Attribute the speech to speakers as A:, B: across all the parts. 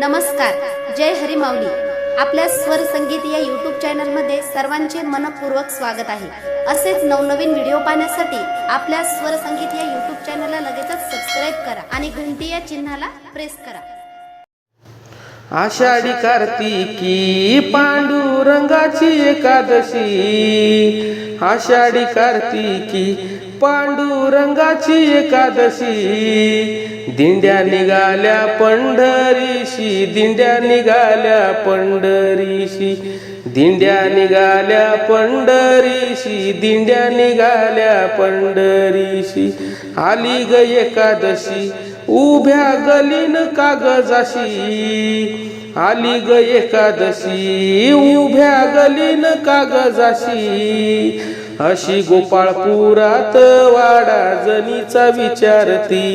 A: नमस्कार जय हरी माऊली आपल्या स्वर संगीत या युट्यूब चॅनलमध्ये सर्वांचे मनपूर्वक स्वागत आहे. असेच नवनवीन व्हिडिओ पाहण्यासाठी आपल्या स्वर संगीत या युट्यूब चॅनलला लगेचच सबस्क्राईब करा आणि घंटी या चिन्हाला प्रेस करा.
B: आषाढी कार्तिकी पांडुरंगाची एकादशी. आषाढी कार्तिकी पांडुरंगाची एकादशी. दिंड्या निघाल्या पंढरीशी दिंड्या निघाल्या पंढरीशी. दिंड्या निघाल्या पंढरीशी दिंड्या निघाल्या पंढरीशी. आली ग एकादशी. उभ्या गलीन कागजाशी आली ग एकादशी. उभ्या गलीन कागजाशी अशी गोपाळपुरात वाडा जनीचा विचारती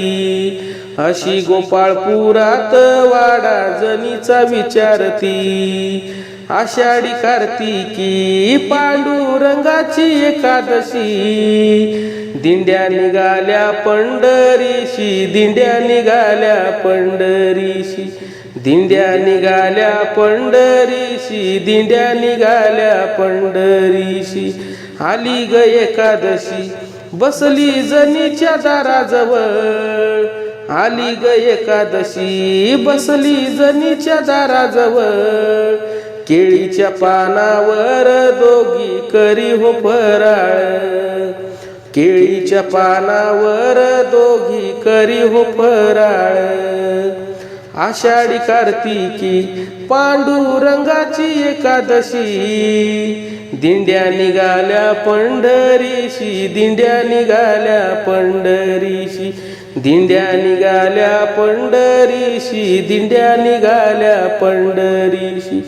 B: अशी गोपाळपुरात वाडा जनीचा विचारती आषाढी कार्तिकी पांडुरंगाची एकादशी दिंड्या निघाल्या पंढरीशी दिंड्या निघाल्या पंढरीशी. दिंड्या निघाल्या पंढरीशी दिंड्या निघाल्या पंढरीशी. आली ग एकादशी बसली जनीच्या दाराजवळ. आली ग एकादशी बसली जनीच्या दाराजवळ. केळीच्या पानावर दोघी करी हो फराळ. केळीच्या पानावर दोघी करी हो फराळ आषाढी कार्तिकी पांडुरंगाची एकादशी. दिंड्या निघाल्या पंढरीशी दिंड्या निघाल्या पंढरीशी. दिंड्या निघाल्या पंढरीशी दिंड्या निघाल्या पंढरीशी.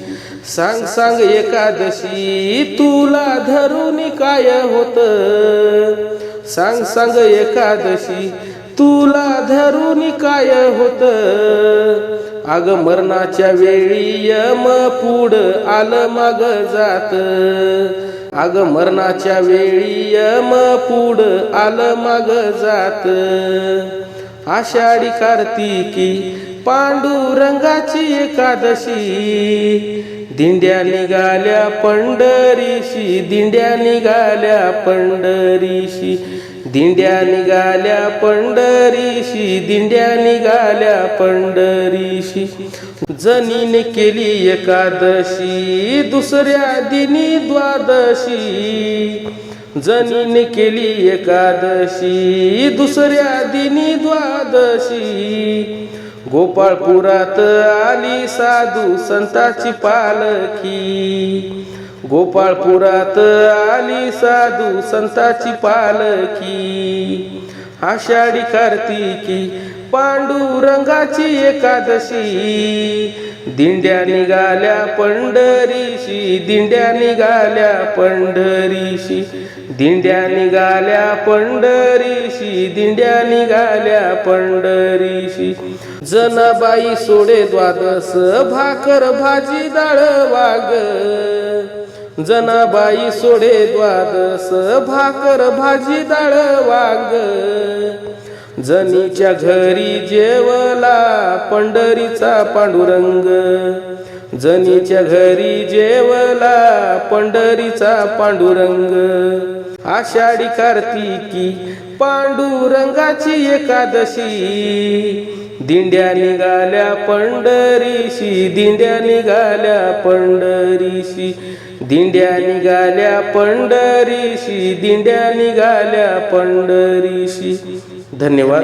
B: सांग सांग एकादशी तुला धरून काय होतं? सांग सांग एकादशी तुला धरून काय होत? आग मरणाच्या वेळी यम पुढ आलं माग जात. आग मरणाच्या वेळी यम पुढ आलं माग जात. आषाढी कार्तिकी पांडुरंगाची एकादशी दिंड्या निघाल्या पंढरीशी दिंड्या निघाल्या पंढरीशी. दिंड्या निघाल्या पंढरीशी दिंड्या निघाल्या पंढरीशी. जनीने केली एकादशी दुसऱ्या दिनी द्वादशी. जनीने केली एकादशी दुसऱ्या दिनी द्वादशी. गोपाळपुरात आली साधू संताची पालखी. गोपाळपुरात आली साधू संताची पालखी. आषाढी कार्तिकी पांडुरंगाची एकादशी. दिंड्या निघाल्या पंढरीशी दिंड्या निघाल्या पंढरीशी. दिंड्या निघाल्या पंढरीशी दिंड्या निघाल्या पंढरीशी. जनाबाई सोडे द्वादस भाकर भाजी डाळ वाग. जनाबाई सोडे द्वादस भाकर भाजी डाळ वाग. जनीच्या घरी जेवला पंढरीचा पांडुरंग. जनीच्या घरी जेवला पंढरीचा पांडुरंग. आषाढी कार्तिकी पांडुरंगाची एकादशी. दिंड्या निघाल्या पंढरीशी दिंड्या निघाल्या पंढरीशी. दिंड्या निघाल्या पंढरीशी दिंड्या निघाल्या पंढरीशी. धन्यवाद.